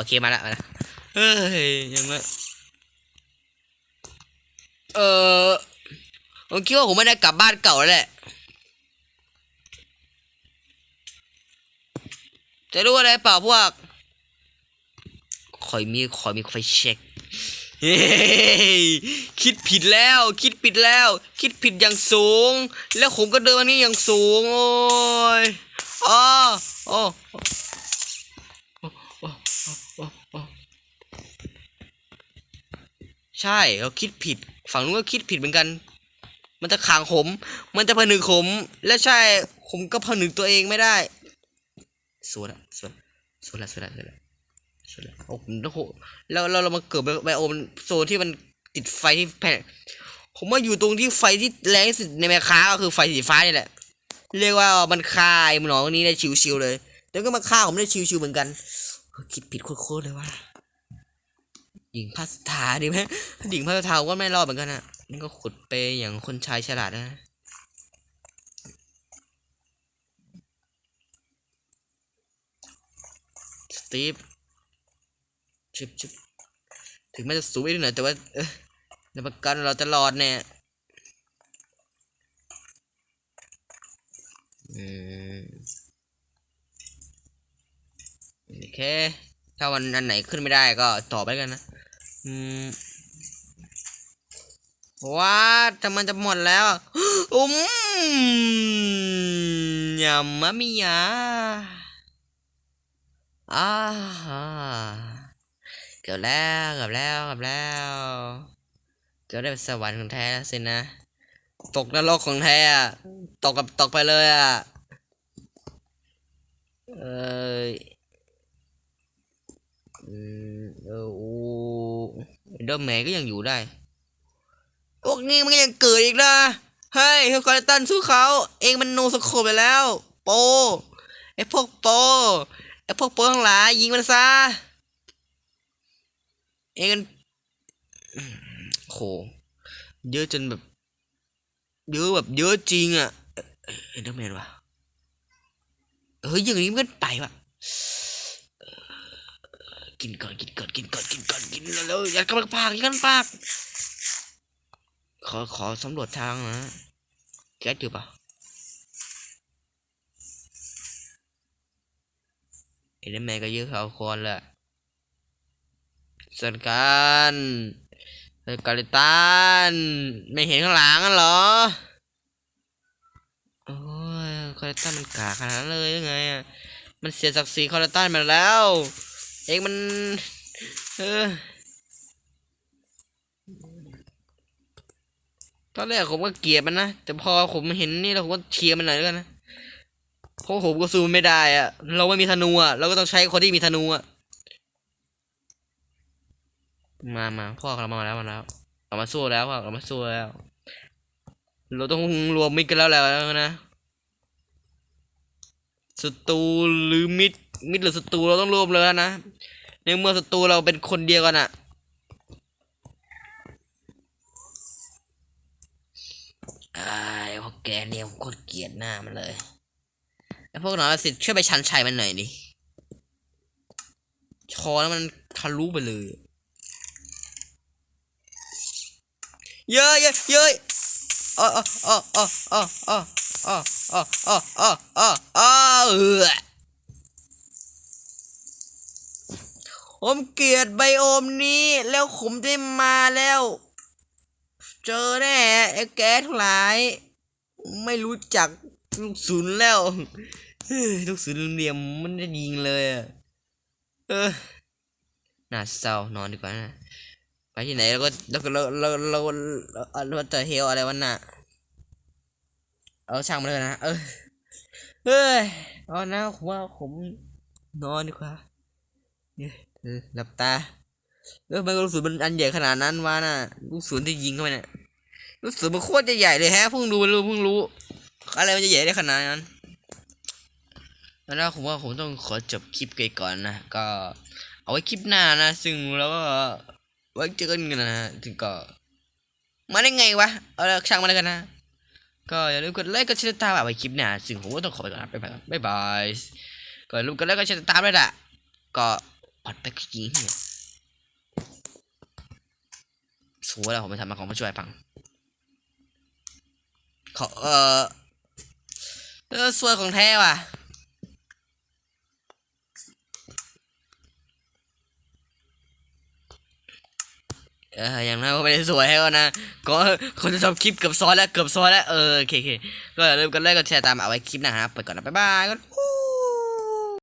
โอเคมาละมาละเฮ้ยยังไงเออผมคิดว่าผมไม่ได้กลับบ้านเก่าแล้วแหละจะรู้อะไรเปล่าพวกคอยมีคอยมีไฟเช็คเฮ้ยคิดผิดแล้ว คิดผิดแล้ว คิดผิดอย่างสูง แล้วผมก็เดินมานี่อย่างสูง โอ้ยอ๋อโอ้โอ้โอ้โอ้โอ้ ใช่เราคิดผิด ฝั่งนู้นก็คิดผิดเหมือนกัน มันจะขังผม มันจะผนึกผม และใช่ผมก็ผนึกตัวเองไม่ได้สวยละสวยสวยละสวยละสวยละสวยละโอ้ผมโอ้โหแล้วแล้วเรามาเกิดไบโอมโซนที่มันติดไฟที่แผ่นผมว่าอยู่ตรงที่ไฟที่แรงที่สุดในแมคค้าก็คือไฟสีฟ้านี่แหละ เรียกว่ามันฆ่าไอ้หนองนี้ได้ชิวๆเลย แล้วก็มาฆ่าผมได้ชิวๆเหมือนกัน คิดผิดโคตรเลยว่า หญิงพัสถาดีไหมหญิงพัสถาก็ไม่รอดเหมือนกันอะนี่ก็ขุดไปอย่างคนชายฉลาดนะสตีฟชิบชิบถึงแม้จะสูงไปหน่อยแต่ว่าในประกันเราจะรอดแน่อืมโอเค ถ้าวันอันไหนขึ้นไม่ได้ก็ต่อไปกันนะ อืมว้าแต่มันจะหมดแล้ว อุ้มยำมะมิยาอ่าเกือบแล้วเกือบแล้วเกือบแล้วเกือบได้เป็นสวรรค์ของแท้แล้วสินะ ตกนรกของแท้อะตกกับตกไปเลยอะ เอยอืมเออ ดอร์แมนก็ยังอยู่ได้ พวกนี้มันยังเกิดอีกนะเฮ้ยเฮลคอร์ตันสู้เขา เองมันโนสโคปไปแล้ว โปไอพวกโปไอพวกโปทั้งหลายยิงมันซะ เองมันโหเยอะจนแบบ เยอะแบบเยอะจริงอะ่ะเอ็นเดอร์แมนวะเฮ้ยอย่างนี้มันก็ไปวะเอ่อ กินก่อนกินก่อนกินก่อนกินก่อนกินแล้วอย่ากำลังปากอย่ากำลังปาก ขอขอสำรวจทางนะแก๊สอยู่ปะเอเดอร์แมนก็เยอะเขาคนแหละส่วนกันเฮ้ยกาลิตันไม่เห็นข้างหลังกันเหรอ โอ้ยคาลิตันมันกาขนาดนั้นเลยยังไงอะ มันเสียศักดิ์ศรีคาลิตันมาแล้ว เองมัน เออ ตอนแรกผมก็เกลียดมันนะ แต่พอผมเห็นนี่แล้วผมก็เชียร์มันหน่อยแล้วกันนะ เพราะผมก็สู้มันไม่ได้อะเราไม่มีธนูอะเราก็ต้องใช้คนที่มีธนูอะมามาพ่อเรามาแล้วมาแล้วเรามาสู้แล้วพ่อเรามาสู้แล้ว เราต้องรวมมิตรกันแล้วแหละนะศัตรูหรือมิตร มิตรหรือศัตรูเราต้องรวมเลยนะในเมื่อศัตรูเราเป็นคนเดียวกันอะไอ้ายพวกแกเนี่ยผมโคตรเกลียดหน้ามันเลยไอ้พวกหนอนสิทธิ์ช่วยไปชันชัยมันหน่อยดิคอแล้วมันทะลุไปเลย เยอะเยอะเยอะอ๋ออ๋ออ๋ออ๋ออ๋ออ๋ออ๋ออ๋ออ๋อ ผมเกลียดไบโอมนี้แล้วผมได้มาแล้ว เจอแน่ไอ้แก๊สทั้งหลาย ไม่รู้จักลูกศูนย์แล้วเฮ้ยลูกศูนย์เหลี่ยมมันจะยิงเลยเออน่าเศร้านอนดีกว่านะไปที่ไหนแล้วก็แล้วก็เราเราเราเราเราเฮลอะไรวะน่ะเอาช่างมาเลยนะเออเฮ้ยเอาหนะผมว่าผมนอนดีกว่าเนี่ย หลับตาเออมันลูกศรมันอันใหญ่ขนาดนั้นวะน่ะลูกศรที่ยิงเข้าไปเนี่ยลูกศรมันโคตรจะใหญ่เลยแฮะเพิ่งดูรู้เพิ่งรู้อะไรมันจะใหญ่ได้ขนาดนั้นแล้วผมว่าผมต้องขอจบคลิปไปก่อนนะก็เอาไว้คลิปหน้านะ ซึ่งเราก็ไว้เจอกันนะฮะถึงก็มาได้ไงวะเอาละช่างมาแล้วกันนะก็อย่าลืมกดไลค์กดแชร์ตามไว้คลิปหน้าซึ่งผมก็ต้องขอไปก่อนนะบ๊ายบายบายก็อย่าลืมกดไลค์กดแชร์ติดตามด้วยล่ะก็ัดไปยิงเนี่ยสวยแล้วผมไปทำมาของมาช่วยปังขอเออเออสวยของแท้ว่ะเอออย่างนั้นก็ไม่ได้สวยให้ก็นะ ก็คนจะทำคลิปเกือบซ้อนแล้วเกือบซ้อนแล้ว เออโอเคโอเคก็อย่าลืมกันไลค์กดแชร์ตามเอาไว้คลิปนะครับ ไปก่อนนะ บ๊ายบายก็